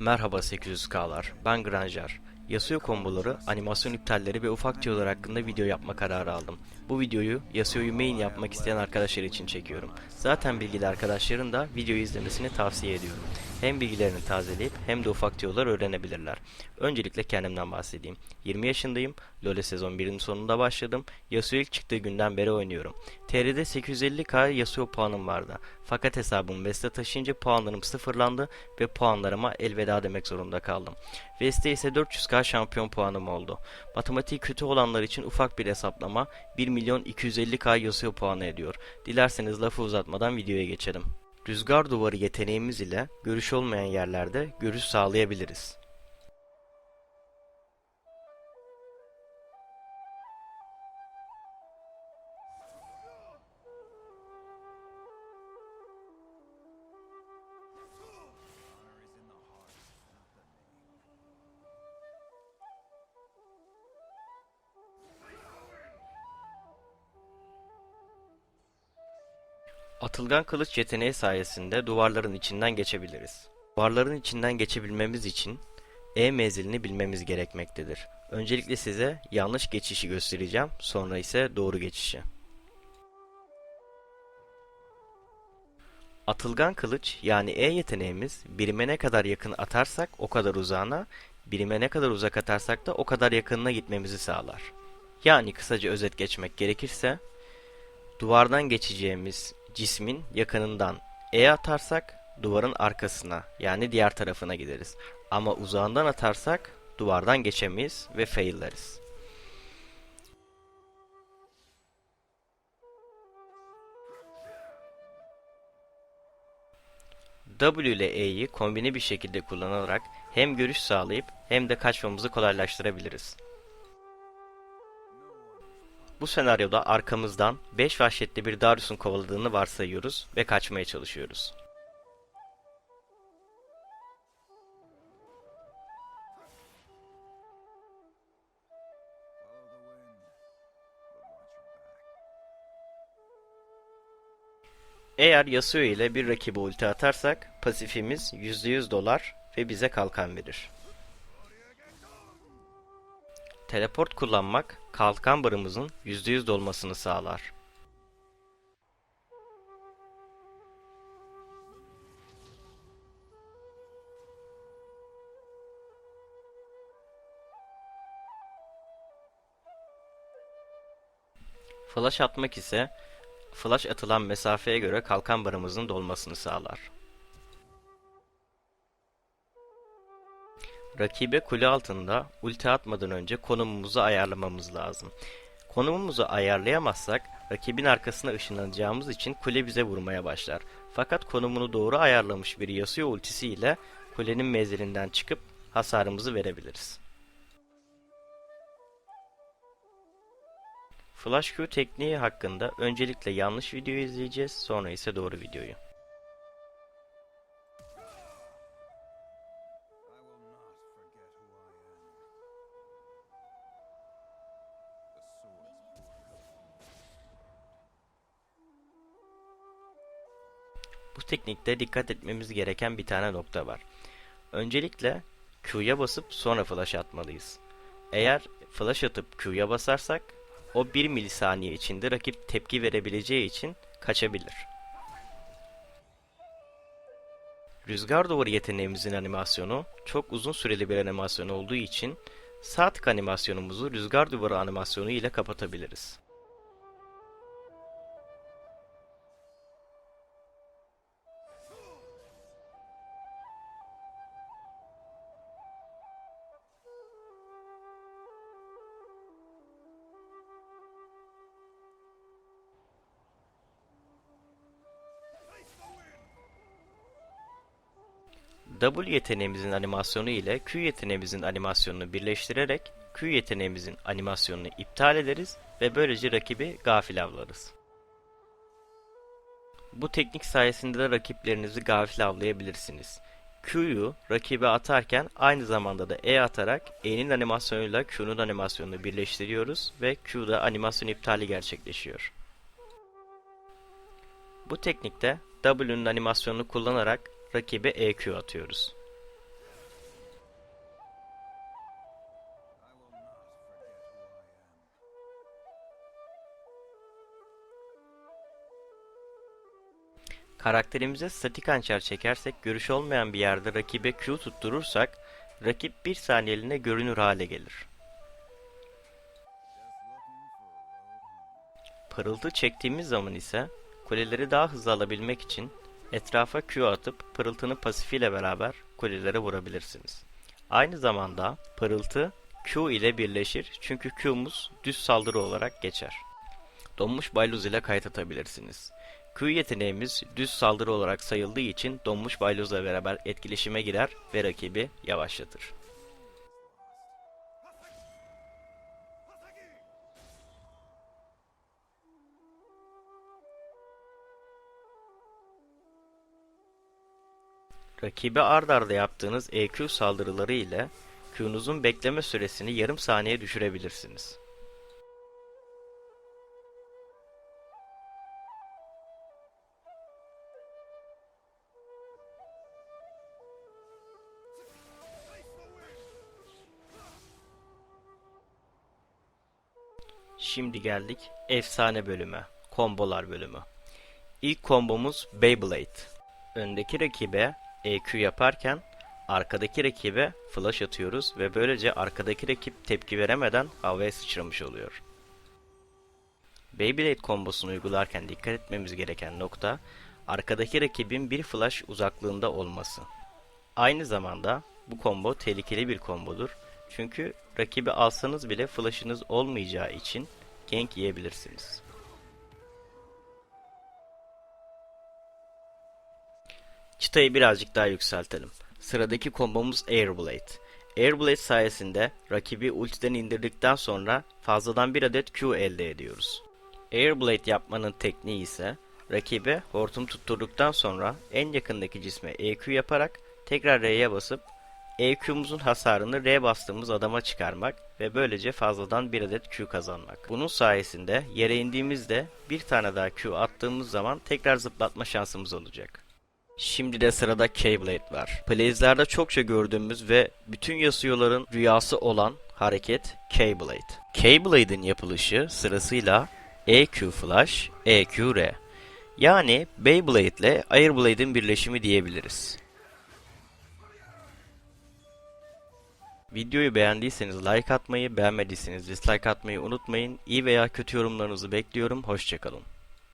Merhaba 800K'lar, ben Granjar. Yasuo komboları, animasyon iptalleri ve ufak tüyolar hakkında video yapma kararı aldım. Bu videoyu Yasuo'yu main yapmak isteyen arkadaşlar için çekiyorum. Zaten bilgili arkadaşların da videoyu izlemesini tavsiye ediyorum. Hem bilgilerini tazeleyip hem de ufak tüyolar öğrenebilirler. Öncelikle kendimden bahsedeyim. 20 yaşındayım, LoL sezon 1'in sonunda başladım. Yasuo ilk çıktığı günden beri oynuyorum. TR'de 850k Yasuo puanım vardı. Fakat hesabım Vest'e taşıyınca puanlarım sıfırlandı ve puanlarıma elveda demek zorunda kaldım. Vest'te ise 400k şampiyon puanım oldu. Matematiği kötü olanlar için ufak bir hesaplama 1 milyon 250k Yasuo puanı ediyor. Dilerseniz lafı uzatmadan videoya geçelim. Rüzgar duvarı yeteneğimiz ile görüş olmayan yerlerde görüş sağlayabiliriz. Atılgan kılıç yeteneği sayesinde duvarların içinden geçebiliriz. Duvarların içinden geçebilmemiz için E menzilini bilmemiz gerekmektedir. Öncelikle size yanlış geçişi göstereceğim, sonra ise doğru geçişi. Atılgan kılıç yani E yeteneğimiz birime ne kadar yakın atarsak o kadar uzağına, birime ne kadar uzak atarsak da o kadar yakınına gitmemizi sağlar. Yani kısaca özet geçmek gerekirse duvardan geçeceğimiz cismin yakınından E atarsak duvarın arkasına yani diğer tarafına gideriz. Ama uzağından atarsak duvardan geçemeyiz ve failleriz. W ile E'yi kombine bir şekilde kullanarak hem görüş sağlayıp hem de kaçmamızı kolaylaştırabiliriz. Bu senaryoda arkamızdan 5 vahşetli bir Darius'un kovaladığını varsayıyoruz ve kaçmaya çalışıyoruz. Eğer Yasuo ile bir rakibe ulti atarsak pasifimiz %100 dolar ve bize kalkan verir. Teleport kullanmak kalkan barımızın %100 dolmasını sağlar. Flash atmak ise flash atılan mesafeye göre kalkan barımızın dolmasını sağlar. Rakibe kule altında ulti atmadan önce konumumuzu ayarlamamız lazım. Konumumuzu ayarlayamazsak rakibin arkasına ışınlanacağımız için kule bize vurmaya başlar. Fakat konumunu doğru ayarlamış bir Yasuo ultisi ile kulenin mezilinden çıkıp hasarımızı verebiliriz. Flash Q tekniği hakkında öncelikle yanlış videoyu izleyeceğiz, sonra ise doğru videoyu. Bu teknikte dikkat etmemiz gereken bir tane nokta var. Öncelikle Q'ya basıp sonra flash atmalıyız. Eğer flash atıp Q'ya basarsak o 1 milisaniye içinde rakip tepki verebileceği için kaçabilir. Rüzgar duvarı yeteneğimizin animasyonu çok uzun süreli bir animasyon olduğu için sağ tık animasyonumuzu rüzgar duvarı animasyonu ile kapatabiliriz. W yeteneğimizin animasyonu ile Q yeteneğimizin animasyonunu birleştirerek Q yeteneğimizin animasyonunu iptal ederiz ve böylece rakibi gafil avlarız. Bu teknik sayesinde de rakiplerinizi gafil avlayabilirsiniz. Q'yu rakibe atarken aynı zamanda da E atarak E'nin animasyonuyla Q'nun animasyonunu birleştiriyoruz ve Q'da animasyon iptali gerçekleşiyor. Bu teknikte W'nun animasyonunu kullanarak rakibe EQ atıyoruz. Karakterimize statik hançer çekersek görüş olmayan bir yerde rakibe Q tutturursak rakip bir saniyeliğine görünür hale gelir. Parıltı çektiğimiz zaman ise kuleleri daha hızlı alabilmek için etrafa Q atıp pırıltının pasifiyle beraber kulelere vurabilirsiniz. Aynı zamanda pırıltı Q ile birleşir çünkü Q'muz düz saldırı olarak geçer. Donmuş bayluz ile kayıt atabilirsiniz. Q yeteneğimiz düz saldırı olarak sayıldığı için donmuş baylozla beraber etkileşime girer ve rakibi yavaşlatır. Rakibe ard arda yaptığınız EQ saldırıları ile Q'nuzun bekleme süresini yarım saniye düşürebilirsiniz. Şimdi geldik efsane bölüme, kombolar bölümü. İlk kombomuz Beyblade. Öndeki rakibe EQ yaparken arkadaki rakibe flash atıyoruz ve böylece arkadaki rakip tepki veremeden havaya sıçramış oluyor. Beyblade kombosunu uygularken dikkat etmemiz gereken nokta arkadaki rakibin bir flash uzaklığında olması. Aynı zamanda bu combo tehlikeli bir kombodur. Çünkü rakibi alsanız bile flash'ınız olmayacağı için gank yiyebilirsiniz. Çıtayı birazcık daha yükseltelim. Sıradaki kombomuz Airblade. Airblade sayesinde rakibi ultiden indirdikten sonra fazladan bir adet Q elde ediyoruz. Airblade yapmanın tekniği ise rakibe hortum tutturduktan sonra en yakındaki cisme EQ yaparak tekrar R'ye basıp EQ'muzun hasarını R bastığımız adama çıkarmak ve böylece fazladan bir adet Q kazanmak. Bunun sayesinde yere indiğimizde bir tane daha Q attığımız zaman tekrar zıplatma şansımız olacak. Şimdi de sırada Keyblade var. Plays'lerde çokça gördüğümüz ve bütün Yasuo'ların rüyası olan hareket Keyblade. Keyblade'in yapılışı sırasıyla EQ Flash, EQ R. Yani Beyblade ile Airblade'in birleşimi diyebiliriz. Videoyu beğendiyseniz like atmayı, beğenmediyseniz dislike atmayı unutmayın. İyi veya kötü yorumlarınızı bekliyorum. Hoşçakalın.